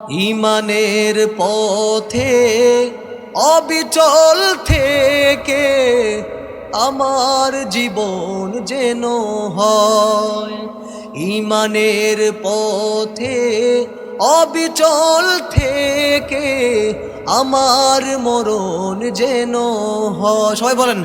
ইমানের পথে অবিচল থেকে আমার জীবন যেন হয়। ইমানের পথে অবিচল থেকে আমার মরণ যেন হয়। সবাই বলেন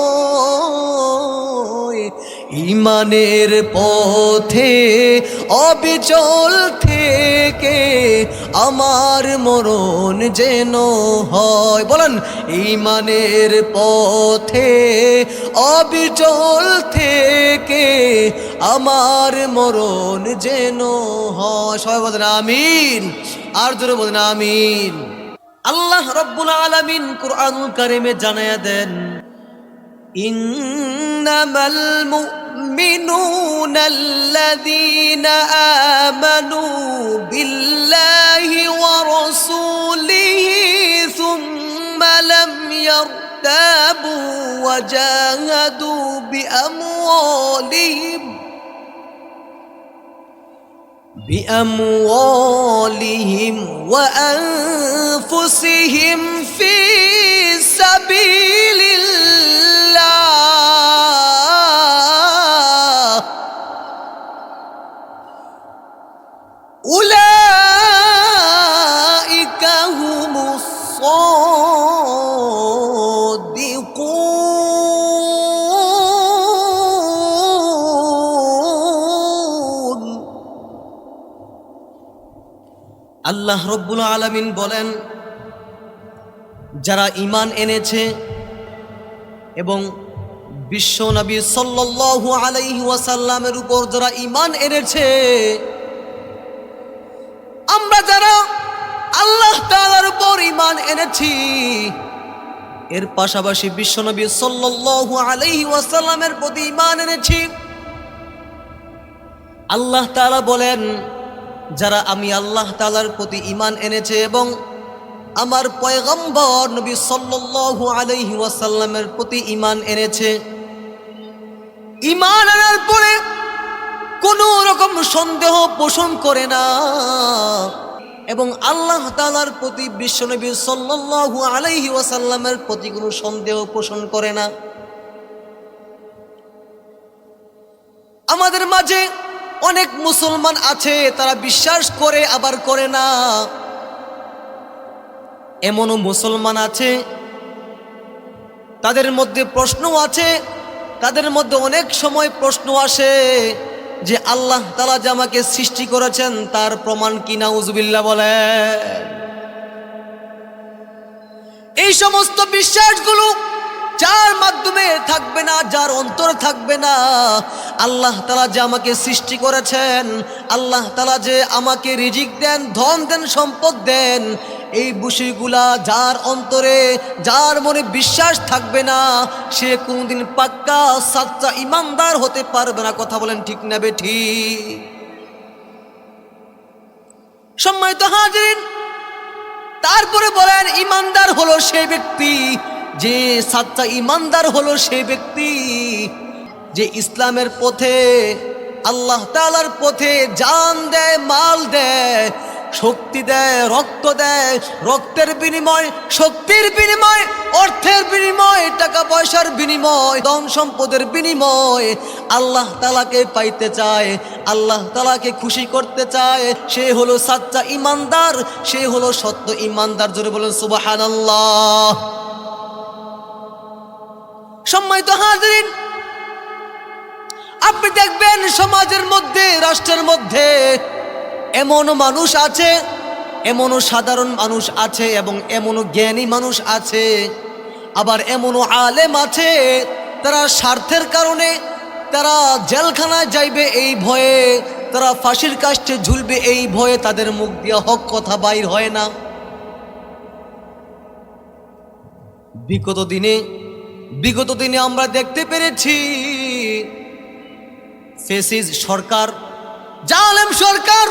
ইমানের পথে অবিচল থেকে আমার মরণ যেন হয়। বলেন, ইমানের পথে অবিচল থেকে আমার মরণ যেন হয়। সবাই বলেন, আমিন। আর জোরে বলেন, আমিন। আল্লাহ রব্বুল আলমিন কুরআন কারিমে জানায় দেন, ইন্নামাল المؤمنون الذين آمنوا بالله ورسوله ثم لم يرتابوا وجاهدوا بأموالهم بأموالهم وأنفسهم في سبيل আল্লাহ রব্বুল আলামিন বলেন, যারা ইমান এনেছে এবং বিশ্ব নবী সাল্লাল্লাহু আলাইহি ওয়াসাল্লামের উপর যারা ইমান এনেছে, আমরা যারা আল্লাহ তাআলার উপর ইমান এনেছি, এর পাশাপাশি বিশ্বনবী সাল্লাল্লাহু আলাইহি ওয়াসাল্লামের প্রতি ইমান এনেছি। আল্লাহ তালা বলেন যারা আমি আল্লাহ তাআলার প্রতি ইমান এনেছে এবং আমার পয়গম্বর নবী সাল্লাল্লাহু আলাইহি ওয়াসাল্লামের প্রতি ইমান এনেছে ইমান আনার পরে কোনো রকম সন্দেহ পোষণ করে না এবং আল্লাহ তাআলার প্রতি বিশ্বনবী সাল্লাল্লাহু আলাইহি ওয়াসাল্লামের প্রতি কোনো সন্দেহ পোষণ করে না। আমাদের মাঝে অনেক মুসলমান আছে, তারা বিশ্বাস করে, আবার করে না। এমনও মুসলমান আছে, তাদের মধ্যে প্রশ্ন আছে, তাদের মধ্যে অনেক সময় প্রশ্ন আসে যে আল্লাহ তালা যে আমাকে সৃষ্টি করেছেন, তার প্রমাণ কি না উজবিল্লা বলে। এই সমস্ত বিশ্বাসগুলো যার মাধ্যমে থাকবে না, যার অন্তরে থাকবে না, আল্লাহ তালা যে আমাকে সৃষ্টি করেছেন, আল্লাহ তালা যে আমাকে রিজিক দেন, ধন দেন, সম্পদ দেন, এই বিষয়গুলা যার অন্তরে, যার মনে বিশ্বাস থাকবে না, সে কোনোদিন পাক্কা, সাচ্চা ইমানদার হতে পারবে না। কথা বলেন ঠিক না ঠিক সম্মানিত হাজির তারপরে বলেন, ইমানদার হলো সেই ব্যক্তি যে সাচ্চা ইমানদার হলো সে ব্যক্তি, যে ইসলামের পথে, আল্লাহ তালার পথে জান দেয়, মাল দেয়, শক্তি দেয়, রক্ত দেয়, রক্তের বিনিময়, শক্তির বিনিময়, অর্থের বিনিময় টাকা পয়সার বিনিময় ধন সম্পদের বিনিময়, আল্লাহ তালাকে পাইতে চায়, আল্লাহ তালাকে খুশি করতে চায়। সে হলো সাচ্চা ইমানদার, সে হলো সত্য ইমানদার। জোরে বলেন সুবাহান আল্লাহ সম্মানিত হাজরিন, আপনি দেখবেন সমাজের মধ্যে, রাষ্ট্রের মধ্যে এমন মানুষ আছে, এমনও সাধারণ মানুষ আছে এবং এমনও জ্ঞানী মানুষ আছে, আবার এমনও আলেম আছে, তারা স্বার্থের কারণে তারা জেলখানায় যাইবে এই ভয়ে, তারা ফাঁসির কাষ্টে ঝুলবে এই ভয়ে তাদের মুখ দিয়ে হক কথা বাইর হয় না। বিগত দিনে বিগত দিনে আমরা দেখতে পেরেছি ফেসিস সরকার, জালেম সরকার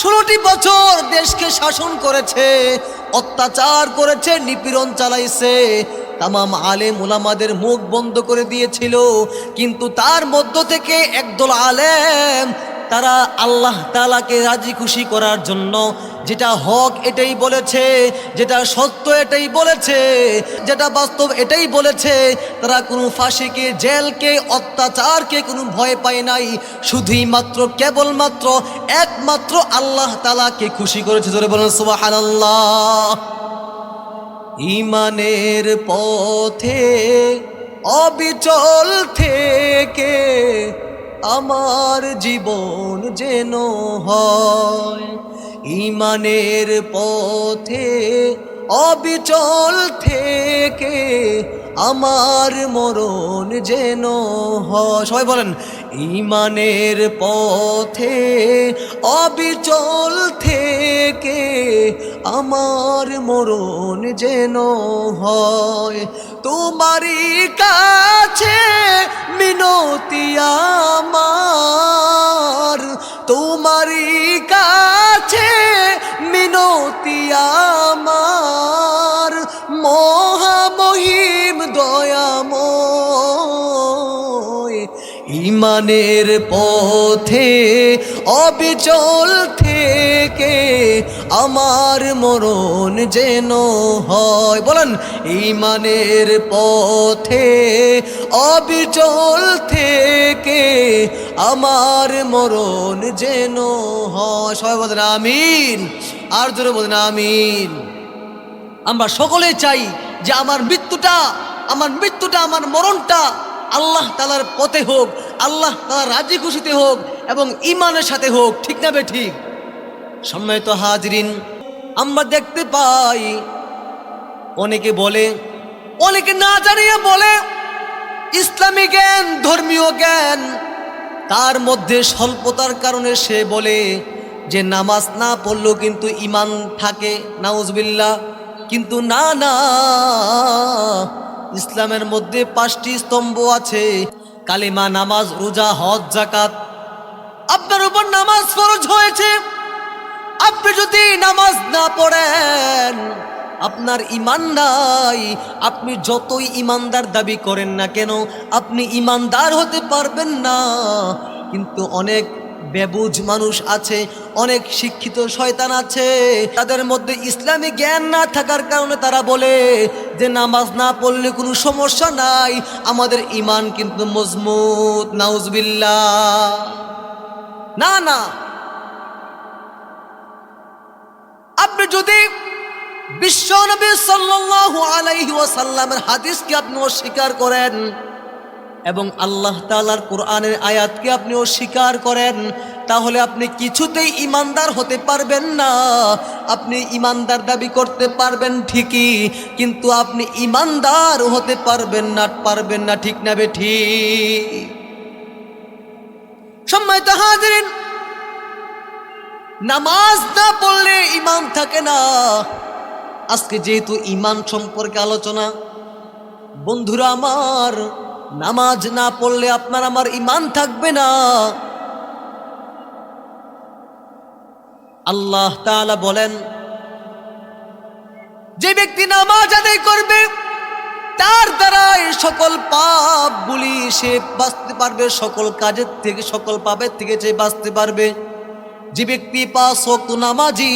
ষোলোটি বছর দেশকে শাসন করেছে, অত্যাচার করেছে, নিপীড়ন চালাইছে, তামাম আলেম ওলামাদের মুখ বন্ধ করে দিয়েছিল, কিন্তু তার মধ্য থেকে একদল আলেম তারা আল্লাহ তালাকে রাজি খুশি করার জন্য যেটা হক এটাই বলেছে, যেটা সত্য এটাই বলেছে, যেটা বাস্তব এটাই বলেছে। তারা কোনো ফাঁসিকে, জেলকে, অত্যাচারকে কোনো ভয় পায় নাই। শুধুই মাত্র কেবলমাত্র, একমাত্র আল্লাহ তালাকে খুশি করেছে। ধরে বলেন, সুবহানাল্লাহ। ইমানের পথে, অবিচল থেকে আমার জীবন যেন হয়। ইমানের পথে অবিচল থেকে আমার মরণ যেন সবাই বলেন, ইমানের পথে অবিচল থেকে আমার মরণ যেন হয়। তোমারই কাছে মিনতি আমার তোমারই কাছে মিনতি আমার। মহামহিম দয়াময় ইমানের পথে অবিচল থেকে আমার মরণ যেন হয়। বলেন ইমানের পথে, অবিচল থেকে আমার মরণ যেন হয়। সবাই বলেন, আমিন। আর জোরে বলেন, আমিন। আমরা সকলে চাই যে আমার মৃত্যুটা আমার মৃত্যুটা, আমার মরণটা আল্লাহ তালার পথে হোক, আল্লাহ তালার রাজি খুশিতে হোক এবং ইমানের সাথে হোক। ঠিক না বে ঠিক? সম্মানিত হাজরিন, আমরা দেখতে পাই অনেকে বলে, অনেকে না জানিয়ে বলে, ইসলামী জ্ঞান, ধর্মীয় জ্ঞান, তার মধ্যে স্বল্পতার কারণে সে বলে যে নামাজ না পড়লেও কিন্তু ইমান থাকে নাউজবিল্লা কিন্তু না না, ইসলামের মধ্যে পাঁচটি স্তম্ভ আছে, কালিমা নামাজ, রোজা, হজ জাকাত আপনার উপর নামাজ ফরজ হয়েছে। আপনি যদি নামাজ না পড়েন, আপনার ইমান নাই, আপনি যতই ইমানদার দাবি করেন না কেন, আপনি ইমানদার হতে পারবেন না। কিন্তু অনেক বেবুজ মানুষ আছে, অনেক শিক্ষিত শয়তান আছে, তাদের মধ্যে ইসলামী জ্ঞান না থাকার কারণে তারা বলে যে নামাজ না পড়লে কোনো সমস্যা নাই, আমাদের ইমান কিন্তু মজবুত নাউজবিল্লা না না। আপনি যদি বিশ্ব নবী সাল্লাল্লাহু আলাইহি ওয়াসাল্লামের হাদিসকে আপনি অস্বীকার করেন এবং আল্লাহ তাআলার কোরআনের আয়াতকে আপনি অস্বীকার করেন, তাহলে আপনি কিছুতেই ইমানদার হতে পারবেন না। আপনি ইমানদার দাবি করতে পারবেন ঠিকই, কিন্তু আপনি ইমানদার হতে পারবেন না পারবেন না, ঠিক না বে ঠিক। সম্মানিত হাজিরিন নামাজ না পড়লে ইমান থাকে না। আজকে যেহেতু ইমান সম্পর্কে আলোচনা, বন্ধুরা আমার, নামাজ না পড়লে আপনার আমার ইমান থাকবে না। আল্লাহ তাআলা বলেন, যে ব্যক্তি নামাজ আদায় করবে, তার দ্বারাই সকল পাপ গুলি সে বাঁচতে পারবে, সকল কাজের থেকে, সকল পাপের থেকে সে বাঁচতে পারবে। যে ব্যক্তি পাঁচ নামাজি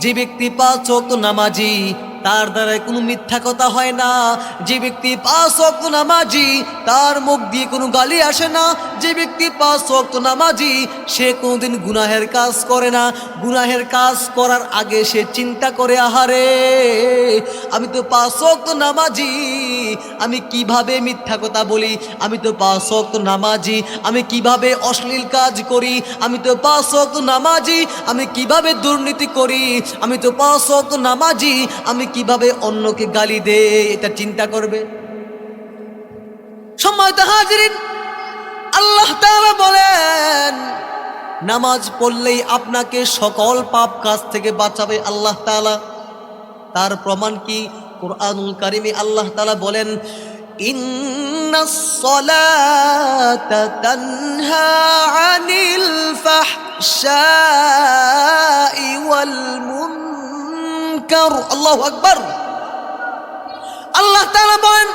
যে ব্যক্তি পাঁচ নামাজি তার দ্বারায় কোনো মিথ্যা কথা হয় না। যে ব্যক্তি পাঁচ ওয়াক্ত নামাজি, তার মুখ দিয়ে কোনো গালি আসে না। যে ব্যক্তি পাঁচ ওয়াক্ত নামাজি, সে কোনোদিন গুনাহের কাজ করে না। গুনাহের কাজ করার আগে সে চিন্তা করে, আহারে, আমি তো পাঁচ ওয়াক্ত নামাজি, আমি কীভাবে মিথ্যা কথা বলি? আমি তো পাঁচ ওয়াক্ত নামাজি, আমি কীভাবে অশ্লীল কাজ করি? আমি তো পাঁচ ওয়াক্ত নামাজি, আমি কীভাবে দুর্নীতি করি? আমি তো পাঁচ ওয়াক্ত নামাজি, আমি কীভাবে অন্যকে গালি দে এটা চিন্তা করবে? সময় তো হাজিরিন, আল্লাহ বলেন, নামাজ পড়লেই আপনাকে সকল পাপ কাজ থেকে বাঁচাবে আল্লাহ তাআলা। তার প্রমাণ কি? কোরআনুল কারিমে আল্লাহ তালা বলেন ইন্নাস সালাতা আল্লাহ আকবার। আল্লাহ তাআলা বলেন,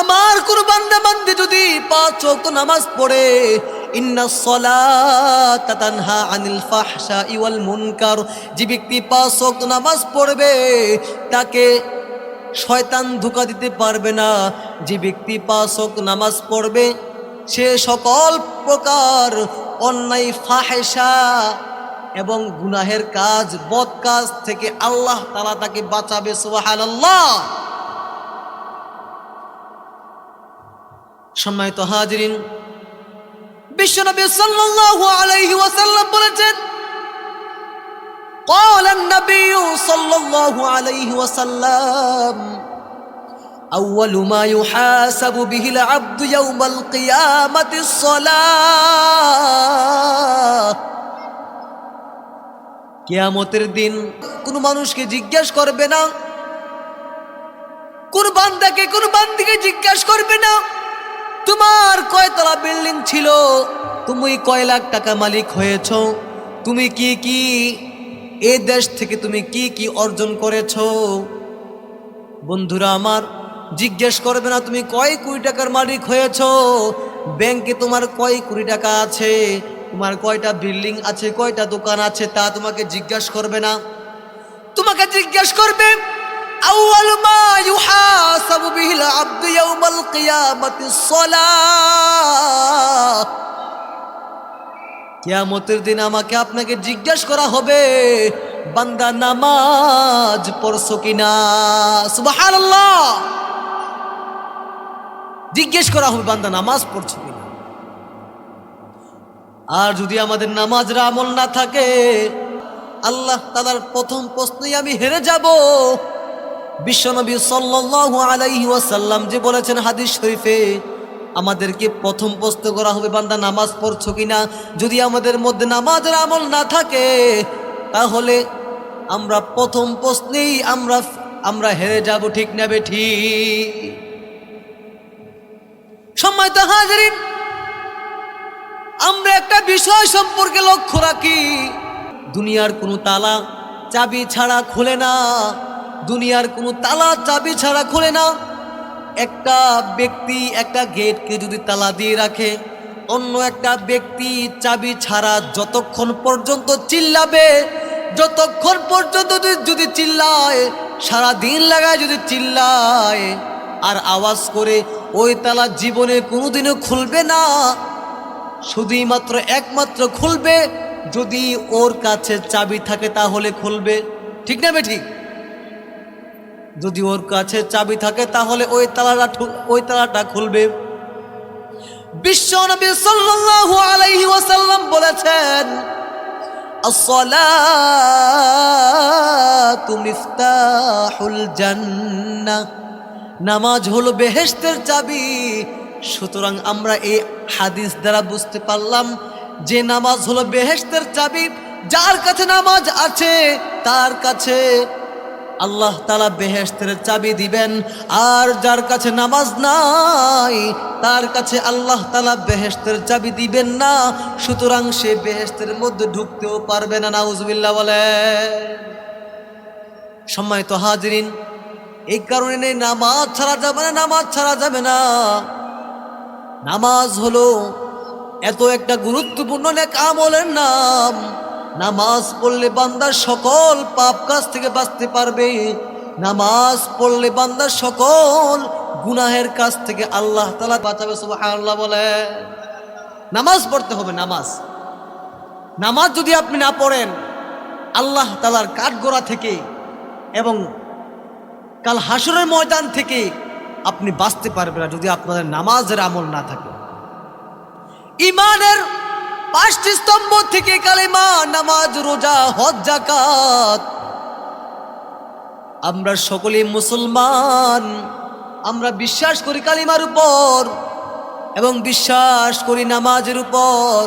আমার কোন বান্দা বান্দে যদি পাঁচ ওয়াক্ত নামাজ পড়ে যে ব্যক্তি পাঁচ ওয়াক্ত নামাজ পড়বে, তাকে শয়তান ধোকা দিতে পারবে না। যে ব্যক্তি পাঁচ নামাজ পড়বে, সে সকল প্রকার অন্যায় ফাহেসা এবং গুনাহের কাজ বদ কাজ থেকে আল্লাহ তালা তাকে বাঁচাবে সুবহানাল্লাহ সম্মানিত হাজরিন বিশ্বনবী সাল্লাল্লাহু আলাইহি ওয়াসাল্লাম বলেছেন قال النبي صلى الله عليه وسلم أول ما يحاسب به العبد يوم القيامة الصلاة কিয়ামতের দিন কোন মানুষকে জিজ্ঞেস করবে না। কোন বান্দাকে কোন বান্দিকে জিজ্ঞাসা করবে না। তোমার কয়তলা বিল্ডিং ছিল? তুমি কয় লাখ টাকা মালিক হয়েছ? তুমি কি কি এ দেশ থেকে তুমি কি কি অর্জন করেছ? বন্ধুরা আমার, জিজ্ঞেস করবে না তুমি কয় কোটি টাকার মালিক হয়েছ? ব্যাংকে তোমার কয় কোটি টাকা আছে? তোমার কয়টা বিল্ডিং আছে, কয়টা দোকান আছে, তা তোমাকে জিজ্ঞেস করবে না? তোমাকে জিজ্ঞেস করবে, আউয়াল মা ইউহাসাবু বিহিল আব্দু ইয়াউমাল কিয়ামাতিস সালাহ কিয়ামতের দিন আমাকে আপনাকে জিজ্ঞাসা করা হবে, বান্দা নামাজ পড়ছো কিনা? সুবাহ জিজ্ঞেস করা হবে, বান্দা নামাজ পড়ছো আর যদি আমাদের নামাজের আমল না থাকে, আল্লাহ তালার প্রথম প্রশ্নেই আমি হেরে যাব। বিশ্বনবী সাল্লাল্লাহু আলাইহি ওয়াসাল্লাম যে বলেছেন হাদিস শরীফে, আমাদেরকে প্রথম প্রশ্ন করা হবে, বান্দা নামাজ পড়ছো কিনা? যদি আমাদের মধ্যে নামাজের আমল না থাকে, তাহলে আমরা প্রথম প্রশ্নেই আমরা আমরা হেরে যাব, ঠিক ঠিক? সময় তো হাজারিন আমরা একটা বিষয় সম্পর্কে লক্ষ্য রাখি। দুনিয়ার কোনো তালা চাবি ছাড়া খোলে না। দুনিয়ার কোনো তালা চাবি ছাড়া খোলে না। একটা ব্যক্তি একটা গেটকে যদি তালা দিয়ে রাখে, অন্য একটা ব্যক্তি চাবি ছাড়া যতক্ষণ পর্যন্ত চিল্লাবে, যতক্ষণ পর্যন্ত যদি- চিল্লায় সারা দিন লাগায় যদি চিল্লায়, আর আওয়াজ করে ওই তালা জীবনে কোনোদিনও খুলবে না। শুধুই মাত্র একমাত্র খুলবে। যদি ওর কাছে চাবি থাকে তাহলে খুলবে। ঠিক না বে যদি ওর কাছে চাবি থাকে তাহলে ওই তালাটা ওই তালাটা খুলবে। বিশ্ব নবী সাল্লাল্লাহু আলাইহি ওয়াসাল্লাম বলেছেন, আসসালাতু মিফতাহুল জান্নাহ। নামাজ হলো বেহেশতের চাবি। সুতরাং আমরা এই হাদিস দ্বারা বুঝতে পারলাম যে নামাজ হলো বেহেশতের চাবি, যার কাছে নামাজ আছে, তার কাছে আল্লাহ তালা বেহেশতের চাবি দিবেন। আর যার কাছে নামাজ নাই, তার কাছে আল্লাহ তালা বেহেশতের চাবি দিবেন না। সুতরাং সে বেহেশতের মধ্যে ঢুকতেও পারবে না নাউজবিল্লা বলে। সময় তো হাজরিন, এই কারণে নামাজ ছাড়া যাবে না, নামাজ ছাড়া যাবে না। নামাজ হলো এত একটা গুরুত্বপূর্ণ এক আমলের নাম। নামাজ পড়লে বান্দার সকল পাপ কাজ থেকে বাঁচতে পারবে। নামাজ পড়লে বান্দার সকল গুনাহের কাছ থেকে আল্লাহ তালা বাঁচাবে আল্লাহ বলে। নামাজ পড়তে হবে, নামাজ। নামাজ যদি আপনি না পড়েন, আল্লাহ তালার কাঠগোড়া থেকে এবং কাল হাসরের ময়দান থেকে আপনি বাঁচতে পারবেন না যদি আপনাদের নামাজের আমল না থাকে। ইমানের পাঁচটি স্তম্ভ থেকে কালেমা, নামাজ, রোজা, হজ জাকাত আমরা সকলে মুসলমান। আমরা বিশ্বাস করি কালিমার উপর এবং বিশ্বাস করি নামাজের উপর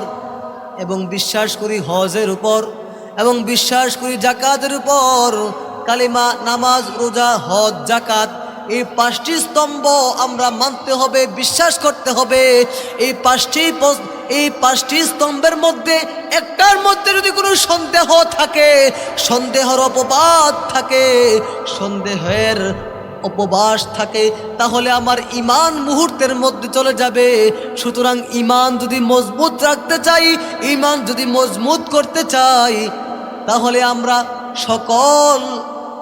এবং বিশ্বাস করি হজের উপর এবং বিশ্বাস করি জাকাতের উপর। কালিমা, নামাজ, রোজা, হজ জাকাত এই পাঁচটি স্তম্ভ আমরা মানতে হবে, বিশ্বাস করতে হবে। এই পাঁচটি এই পাঁচটি স্তম্ভের মধ্যে একটার মধ্যে যদি কোনো সন্দেহ থাকে, সন্দেহের অপবাদ থাকে, সন্দেহের উপবাস থাকে, তাহলে আমার ইমান মুহূর্তের মধ্যে চলে যাবে। সুতরাং ইমান যদি মজবুত রাখতে চাই ইমান যদি মজবুত করতে চাই, তাহলে আমরা সকল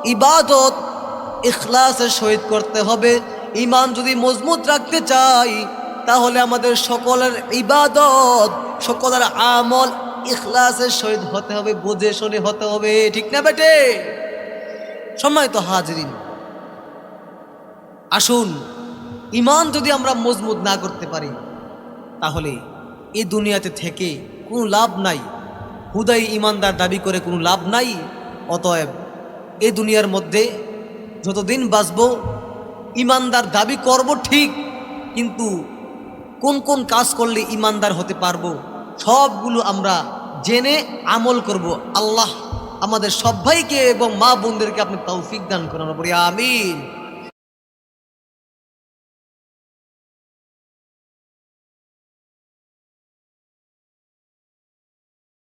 ইবাদত ইখলাসের সহিত করতে হবে। ইমান যদি মজবুত রাখতে চাই তাহলে আমাদের সকলের ইবাদত, সকলের আমল ইখলাসের সহিত হতে হবে, বুঝে শুনে হতে হবে। ঠিক না বেটে? সময় তো হাজরিন, আসুন ইমান যদি আমরা মজবুত না করতে পারি, তাহলে এই দুনিয়াতে থেকে কোনো লাভ নাই। হুদাই ইমানদার দাবি করে কোনো লাভ নাই, অতএব এ দুনিয়ার মধ্যে যতদিন বাঁচব, ইমানদার দাবি করব ঠিক, কিন্তু কোন কোন কাজ করলে ইমানদার হতে পারব, সবগুলো আমরা জেনে আমল করব। আল্লাহ আমাদের সবাইকে এবং মা বোনদেরকে আপনি তৌফিক দান করানো। পড়ি আমিন।